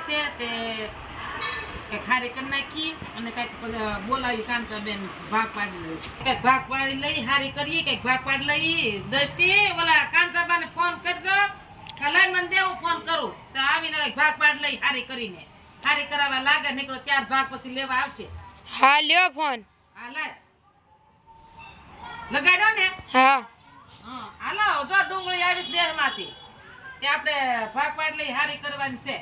આવી છે તે કંઈક કરી નાખી અને કંઈક બોલાવી કાંતાબેન ભાગ પાડી લઈ. કંઈક ભાગ પાડી લઈ હારી કરીએ કંઈક ભાગ પાડી લઈ. દૃષ્ટિ ઓલા કાંતાબાને ફોન કરી દો કે મને દેવું ફોન કરું. તો આવીને ભાગ પાડી લઈ હારી કરીને. હારી કરાવવા લાગે નીકળો ચાર ભાગ પછી લેવા આવશે. હા લ્યો ફોન હા લાય. લગાડ્યો ને? હા. હા હાલો જો ડુંગળી આવીશ દેહમાંથી. તે આપણે ભાગ પાડ લઈ હારી કરવાની છે.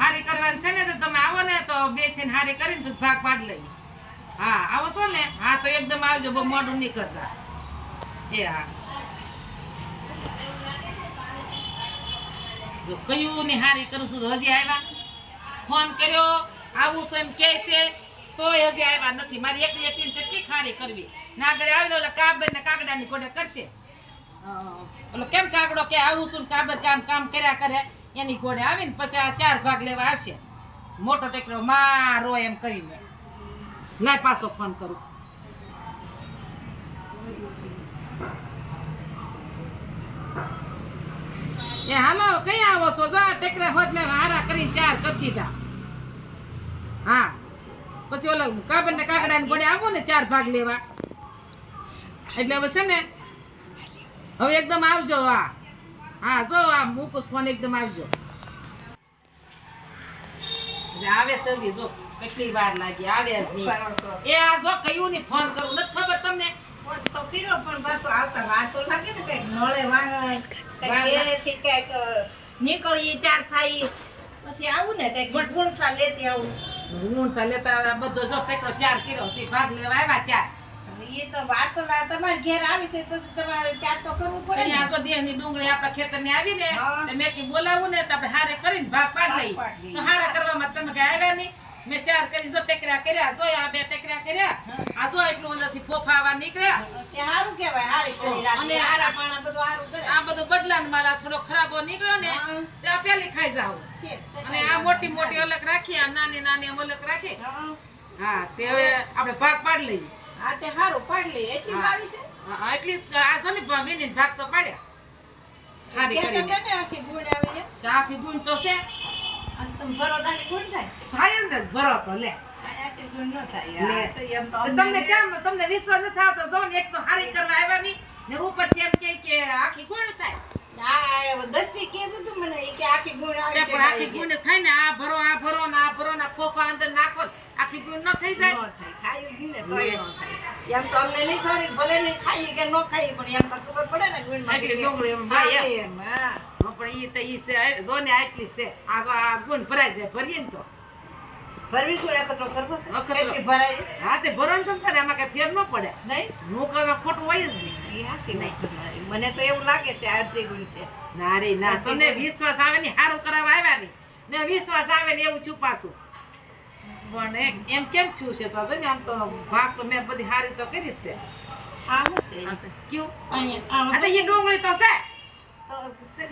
હારી કરવાની છે ને, તો તમે આવો ને, તો બે થઈને હારી કરીને પછી ભાગ પાડ લઈ હા આવો છો ને? હા, તો એકદમ આવજો, બહુ મોડું નહીં કરતા. એ હા. કયું ને હારી કરું છું હજી આવ્યા. ફોન કર્યો, આવું છું એમ કહે છે, તોય હજી આવ્યા નથી. મારી એકલી એકલી કેટલી ખારી કરવી. ને આગળ આવેલો એટલે કાબર ને કાગડાની કોડે કરશે. ઓલો કેમ કાગડો કે આવું છું કાબર કામ કામ કર્યા કરે? એની ઘોડે આવીને પછી આ ચાર ભાગ લેવા આવશે. મોટો ટેકરો મારો એમ કરીને. લાય પાછો ફોન કરું. એ હાલો, કઈ આવો છો? જો આ ટેકરા હોત મેં હારા કરીને ચાર કરી દીધા. હા. પછી ઓલા કાબર ને કાગડા ઘોડે આવો ને ચાર ભાગ લેવા. એટલે હવે છે ને, હવે એકદમ આવજો હા હા જો આ મૂકું ફોન એકદમ આવજો આવે સગી જો કેટલી વાર લાગી આવે જ નહીં. એ આ જો કયું ને ફોન કરું નથી ખબર તમને? તો પીરો પણ પાછું આવતા વાર તો લાગે ને કંઈક નળે વાણ કંઈક કંઈક નીકળીએ ચાર થાય. પછી આવું ને કંઈક ગુણસા લેતી આવું. ગુણસા લેતા બધો જો કેટલો ચાર કિલો ભાગ લેવા આવ્યા ચાર એ તો વાત તો તમારે ઘેર આવી છે પછી તમારે ચાર તો કરવું પડે ને. આ ડુંગળી આપણા ખેતરની આવી ને. મેં કીધું બોલાવું ને તો આપણે હારે કરીને ભાગ પાડ લઈ પાડી તો હારા કરવામાં તમે કઈ આવ્યા નહીં. મેં ત્યાર કરી જો ટેકરા કર્યા જો આ બે ટેકરા કર્યા. આ જો એટલું અંદરથી ફોફાવા નીકળ્યા. તે સારું કહેવાય હારી કરી અને હારા પાણા બધું કરે. આ બધું બદલાન માલા થોડો ખરાબો નીકળ્યો ને તે આ પેલી ખાઈ જાવ અને આ મોટી મોટી અલગ રાખી આ નાની નાની અલગ રાખી હા. હા તે હવે આપણે ભાગ પાડી લઈએ. હા તે સારું પાડ લે એટલી જ આવી છે? હા, હા, એટલી આ છે ને ભ- ભાગ તો પાડ્યા હારી કે કરીને. તમને આખી ગુણ આવી છે. તો આખી ગુણ તો છે. અને તમે ભરોડાની ગુણ થાય? થાય અંદર ભરો તો લે. આ ન થાય. આ તો એમ તમને કેમ? તમને વિશ્વાસ નથી આવતો? જો ને એક તો હારી કરવા આવ્યા ને ઉપરથી એમ કહે કે આખી ગુણ થાય. આ દસથી કીધું તું મને કે આખી ગુણ પણ આખી ગુણ થાય ને. આ ભરો આ ભરો ને આ ભરો ને આ અંદર નાખો ને. ન થઈ જાય? ન થાય ખાઈ દીને તો ન થાય. એમ તો અમને નહીં થોડી ભલે નહીં ખાઈએ કે ન ખાઈએ પણ એમ તો ખબર પડે ને ગુણમાં એટલે ડુંગળી એમ ભાઈ એમ. એમ, હા. હા, પણ ઈ તો ઈ છે જો ને આટલી છે આ આ ગુણ ભરાય છે ભરીએ ને તો. ભરવી ગુણ એકત્રો કરવો છે? ભરાય? હા તે ભરો ને તમ એમાં કઈ ફેર ન પડે. નહીં? હું કહું ખોટું હોય જ નહીં. એ હાસી નહીં મને તો એવું લાગે છે આ અડધી ગુણ છે. ના રે ના તમને વિશ્વાસ આવે ને સારું કરાવવા આવ્યા ને વિશ્વાસ આવે ને એવું છુપાશું. પણ એમ કેમ છું છે આમ તો ભાગ તો મેં બધી સારી તો કરી છે.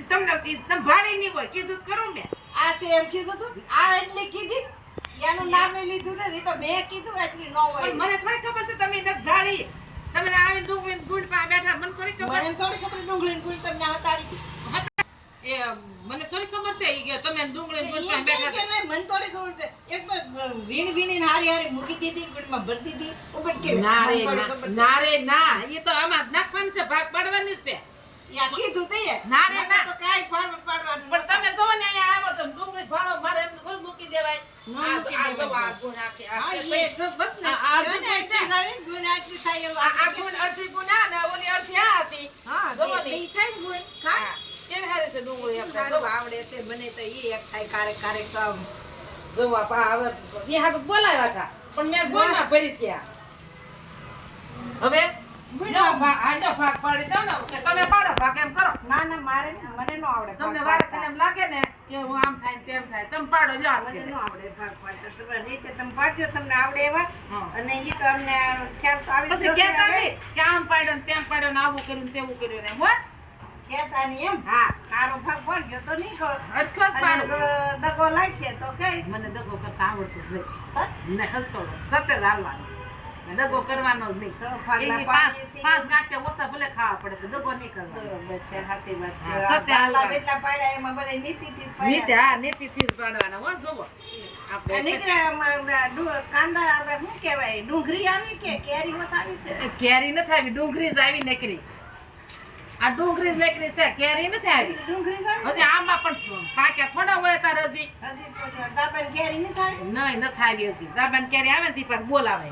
તમને ભાડી નહીં હોય કીધું ખરું મેં આ છે એમ કીધું તું? આ એટલી કીધી? એનું નામે લીધું નથી તો મેં કીધું એટલી ન હોય. મને થોડી ખબર છે તમે નથી ભાડી તમે આવીને ડુંગળી પાસે બેઠા મને થોડી ખબર થોડી ખબર ડુંગળી ગુળ તમને હતાડી એ મને થોડી ખબર છે કે તમે ડુંગળી કે બેઠા નહીં, મને થોડી ખબર છે. એક તો વીણ વીણીને હારી હારી મૂકી દીધી ગુણમાં ભરી દીધી ઉપર કે ના રે ના રે ના એ તો આમાં નાખવાની છે ભાગ પાડવાની છે. યા કીધું તે. ના રે ના. તો કાઈ પાડવા પાડવાનું પણ તમે જો ને અહીંયા આવો તો ડુંગળી ભાડો મારે એમ થોડું મૂકી દેવાય. આ આ જો આ ગુણ આખી આ એ તો બસ ને. આ- ગુણ સારી ગુણ આટલી થાય આ ગુણ અડધી ગુણ ના ઓલી અડધી આ હતી. હા, જો ને. થાય ગુણ. ખા. હા. છે ડુંગળી આપણે સારું આવડે છે બને તો ઈ એક થાય કારેક કારેક તો આમ. જોવો પા હવે એ હાટું બોલાવ્યા હતા પણ મેં ગુણમાં ભરી થયા. હવે? લો ભા- આ લો ભાગ પાડી દો ને તમે પાડો ભાગ એમ કરો. ના ના મારે મને નો આવડે તમને વાર. એમ લાગે ને કે હું આમ થાય તેમ થાય તમે પાડો જો મને નો આવડે ભાગ પાડતા. રીતે તમે પાડજો તમને આવડે એવા. અને એ તો અમને ખ્યાલ તો આવી પછી કે આમ પાડ્યો ને તેમ પાડ્યો ને આવું કર્યું ને તેવું કર્યું ને એમ હા તારો ભાગ ગયો તો નહીં કહો. પાડું. દગો લાગશે તો કહીશ. મને દગો કરતા આવડતું જ નથી. ને હસો સતે હાલવાનું. દગો કરવાનો જ નહીં. એની પાંચ પાંચ ગાંઠિયા ઓછા ભલે ખાવા પડે તો દગો નહીં કરવાનો. સાચી વાત છે. હાલવા. જેટલા પાડ્યા એમાં બધા નીતિથી જ નીતિ હા નીતિથી જ પાડવાના. હો કાંદા શું કેવાય ડુંગળી આવી કે કેરી હોત આવી છે કેરી નથી આવી ડુંગળી જ આવી નીકળી. આ ડુંગળી લેકરી છે કેરી નથી આવી. ડુંગળી હજી આમાં પણ પાક્યા થોડા હોય તાર હજી. દાબાની કેરી નથી આવી? નહીં નથી આવી હજી. દાબાની કેરી આવે ને તે પાછું બોલાવે.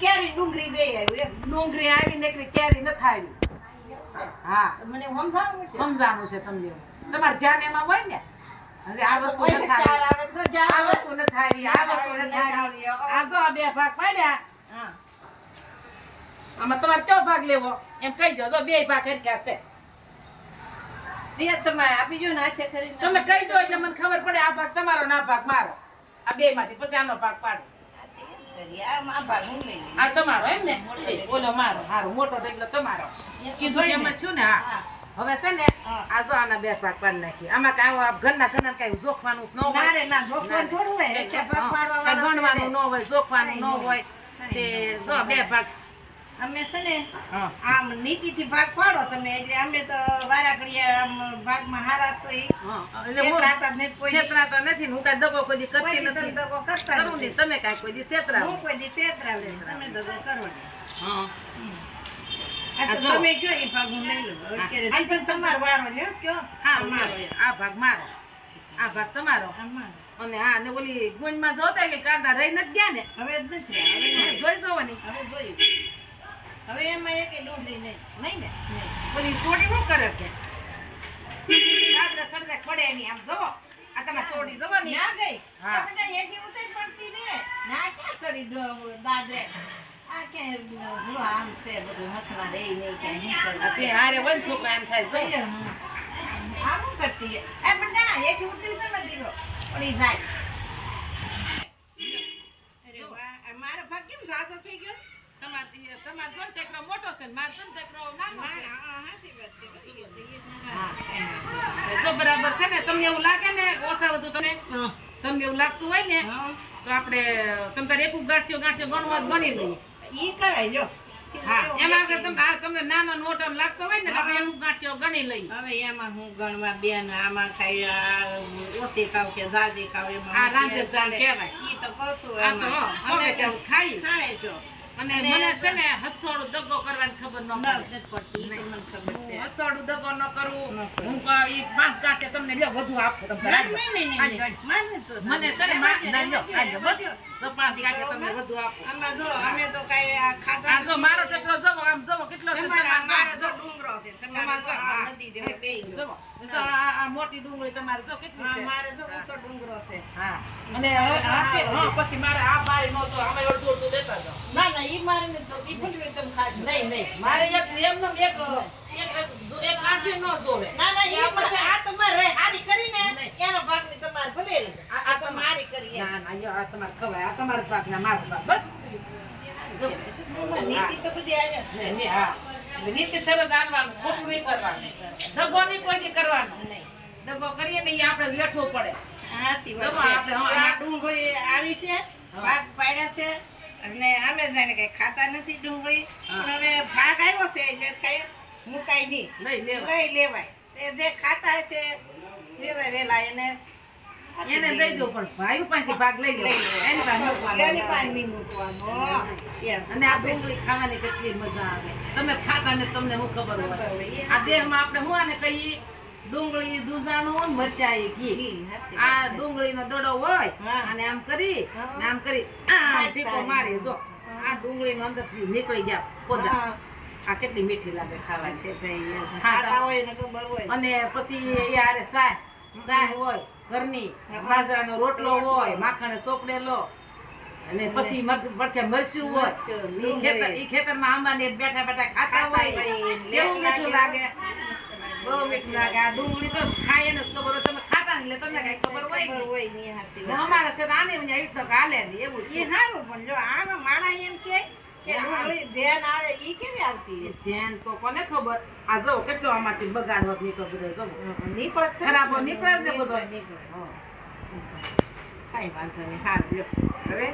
કેરી ડુંગળી બે આવી ડુંગળી આવી ને કેરી નથી આવી. હા. મને સમજાવવું છે? સમજાણું છે તમને. તમારે ધ્યાન એમાં હોય ને? આ વસ્તુ તો ચાર આ વસ્તુ વસ્તુ જો આ બે ભાગ પાડ્યા. આમાં તમારે કયો ભાગ લેવો? એમ કહી જો બે ભાગ હરખ્યા છે. તમે કહી દો એટલે મને ખબર પડે આ ભાગ તમારો ના ભાગ મારો. આ બે માંથી પછી આનો ભાગ પાડો. આ તમારો એમ ને? એ, મારો. હારો મોટો તો એટલે તમારો. કીધું એમ જ છું ને હા. હવે છે ને આ જો આના બે ભાગ પાડી નાખી આમાં કાંઈ ઘરના ઘરના કાંઈ જોખવાનું ન હોય. ના જોખવાનું થોડું હોય. ગણવાનું ન. હોય જોખવાનું ન હોય. તે જો બે ભાગ. અમે છે ને આમ નીતિથી ભાગ પાડો તમે એટલે અમે તો વારા ઘડીએ આમ ભાગમાં હારા થઈ છેતરાતા નથી હું કાંઈ દગો કોઈ કરતી નથી દગો કરતા કરું. નહીં તમે કાંઈ કોઈ દી છેતરાવો હું કોઈ દી છેતરાવે નહીં. તમે દગો કરો. તમે કયો એ ભાગ હું લઈ લઉં. તમારો વારો લ્યો, કયો? હા મારો આ ભાગ મારો આ ભાગ તમારો અને હા ને ઓલી ગુંજમાં જોતા કે કાંદા રહી નથી ગયા ને હવે. જોઈ જોવાની હવે જોયું. હવે એમાં એક ડુંગળી નહીં. નહીં ને પછી સોડી શું કરે છે સરદે પડે નહીં આમ જવો આ તમારે સોડી જોવો ને ના ગઈ. હા. આ ઉતરી પડતી ને. ના ક્યાં સડી દાદરે. આ ક્યાં આમ છે બધું હાથમાં રહી નહીં, ક્યાંય નહીં હારે હોય છોકરા એમ થાય જો આમ કરતી? એ પણ ના, એથી ઉતરી તો નથી ગયો. એ જાય. અરે વાહ, આ મારો ભાગ કેમ ઝાઝો થઈ ગયો? તમારે તમારે જો ને ટેકરો મોટો છે ને મારો જો ને ટેકરો નાનો ના, છે હા, હાચી વાત છે. થઈ ગયો, થઈ ગયો. હા. કાંઈ વાંધો જો બરાબર છે ને તમને એવું લાગે ને ઓછા વધુ તમે તમને એવું લાગતું હોય ને તો આપણે તમે તારે એક ગાંઠિયો ગાંઠિયો ગણવા ગણી લઈએ. ઈ કરાય લ્યો. હા એમાં તમે હા તમને નાનો નોટ આમ લાગતો હોય ને તો આપણે એવું ગાંઠિયો ગણી લઈએ. હવે એમાં હું ગણવા બેન આમાં કઈ ઓછી ખાવ કે ઝાઝી ખાવ એમાં આ હું રાંધણ કહેવાય. ઈ તો એમાં. અમે ખાઈ. ખાય. અને મને છે ને હસવાડું દગો કરવાની ખબર ન પડે પડતી, મને ખબર છે. હું હસવાડું દગો ન કરું હું ઈ પાંચ ગાંઠે તમને લ્યો વધુ આપો તમે ના, રાખજો. નહીં, નહીં, નહીં, આજ નહીં. ગાંઠ. માને છે ને એમાં મા- જો, ના, લ્યો, આજો, બસ. તો પાંચ ગાંઠે તમને વધુ આપો આમાં જો, અમે તો કાંઈ ખાતા આ જો મારો કેટલો જવો આમ જવો કેટલો છે મારો જો ડુંગરો છે. તમારે. નદી જવો. જો આ આ મોટી ડુંગળી તમારે જો કેટલી છે મારે જો ઊંચો ડુંગરો છે. હા અને હવે આ છે હા પછી મારે આ બારી નો જો અમે અડધું અડધું લેતા જાઓ ના ના ઈ મારે નથી જોતી. ઈ ભલે તમે ખાજો. નહીં નહીં મારે એક એમને એક એક એક કાઠી ન જોવે ના ના ઈ પછી આ તમારે હારી કરીને નહીં. ભાગ ભાગની તમારે ભલે. આ- તો મારી કરી ના ના આ તમારે ખવાય આ તમારો ભાગ ના મારો ભાગ બસ જો નીતિ તો બધી આયા છે. હા નીતિ સરસ આનવાનું ખોટું નહીં કરવાનું. દગો નહીં કોઈ કરવાનો? નહીં. દગો કરીએ ને એ આપણે લેઠવો પડે. ડુંગળી આવી છે ભાગ પાડ્યા છે અને અમે જાણે કઈ ખાતા નથી ડુંગળી. પણ હવે ભાગ આવ્યો છે એટલે કઈ મુકાય નહીં. લઈ લેવા લેવાય. તે જે ખાતા છે લેવાય વેલા એને. એને. દઈ દો પણ ભાઈ પાસેથી ભાગ લઈ લો લઈ. એની પાસે. એની પાસે મૂકવાનો. અને આ ડુંગળી ખાવાની કેટલી મજા આવે તમે ખાતા ને તમને હું ખબર હોય. આ દેહમાં આપણે હું આને કહીએ ડુંગળી દૂધાણું મરચાઈ ઘી આ. ડુંગળીનો દડો હોય અને આમ કરી. ને આમ કરી આ ટીકો મારી જો આ આ ડુંગળીનો અંદર નીકળી ગયા પોદા આ કેટલી મીઠી લાગે ખાવા છે ભાઈ ખાતા. ખાતા હોય ને ખબર હોય અને પછી એ આરે સાય સાય હોય ઘરની. બાજરાનો રોટલો હોય માખણ સોપડેલો અને પછી મરચ- હોય. ઈ ખેતર ઈ ખેતરમાં આંબાને બેઠા બેઠા ખાતા હોય. એવું કેવું મીઠું લાગે. બઉ બહુ મીઠું લાગે. આ ડુંગળી તો ખાય ને ખબર હોય. તમે ખાતા નહીં તમને કઈ ખબર હોય નહીં. અમારે છે આને હાલે એવું એ સારું પણ જો આનો માણા એમ કે જેન તો કોને ખબર? આ જો કેટલો આમાંથી બગાડ હોત નીકળો જો. નીકળે ખરી. ખરાબ નીકળે ને બધો. નીકળે. કાંઈ વાંધો નહીં. સારું હવે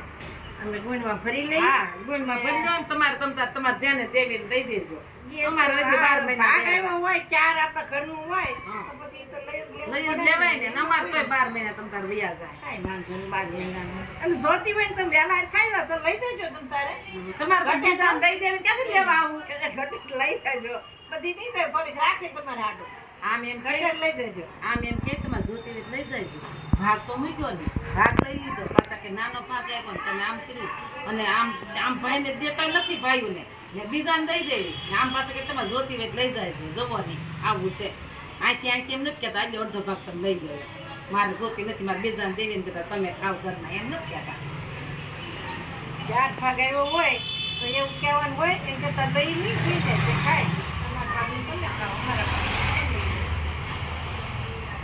અમે ગુણમાં ફરી લઈએ. હા ગુણમાં ભરી દો તમારે તમતા તમારે જેને દેવીને દઈ દેજો. તમારે હજી બાર મહિના ભાગ હોય ચાર આપણા ઘરનું હોય તો પછી તો લઈ જ લઈ લેવાય ને ને અમારે તોય બાર મહિના તમતાર વયા જાય. કાંઈ વાંધો નહીં, બાર મહિનાનું. અને જોતી તમે વહેલા ખાઈ લો તો લઈ દેજો તમ તારે. તમારે તો બીજા દઈ દેવી ક્યાંથી લેવા આવું? ઘડીક લઈ દેજો બધી નહીં દે થોડીક રાખે તમારે આડું. આમ એમ કહે લઈ દેજો. આમ એમ કે તમારે જોતી રીત લઈ જાય ભાગ તો મૂક્યો ને ભાગ લઈ લીધો પાછા કે નાનો ભાગ આવ્યો તમે આમ કર્યું. અને આમ આમ ભાઈને દેતા નથી ભાઈઓને. ને બીજાને દઈ દેવી. આમ પાસે કે તમારે જોતી વેચ લઈ જાય છે જવાની. આવું છે. અહીંથી અહીંથી એમ નથી કહેતા આજે અડધો ભાગ તમે લઈ ગયો મારે જોતી નથી મારે બીજાને દેવી એમ કહેતા તમે ખાવ ઘરમાં. એમ નથી કહેતા. ચાર ભાગ એવો હોય તો એવું કહેવાનું હોય એમ કહેતા દહીં નહીં પી જાય તે ખાય.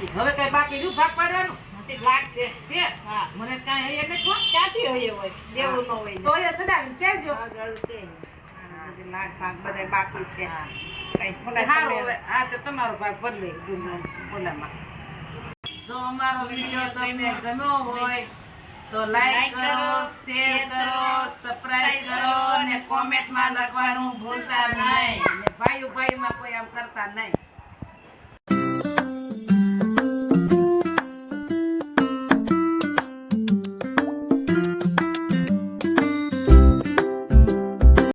તમે હવે કઈ બાકી રહ્યું ભાગ પાડવાનું? લાટ છે. છે? હા. મને કાંઈ એ નથી ક્યાંથી હોય હોય? દેવું ન હોય તો એ સડાવીને કહેજો આગળ કે. લાટ ભાગ બધા બાકી છે. હા. તો તમારો ભાગ બદલે જો અમારો વીડિયો તમને ગમ્યો હોય તો લાઈક કરો શેર કરો કરો, સબસ્ક્રાઇબ કરો અને કોમેન્ટમાં લખવાનું ભૂલતા નહીં. ભાઈઓ ભાઈમાં કોઈ આમ કરતા નહીં.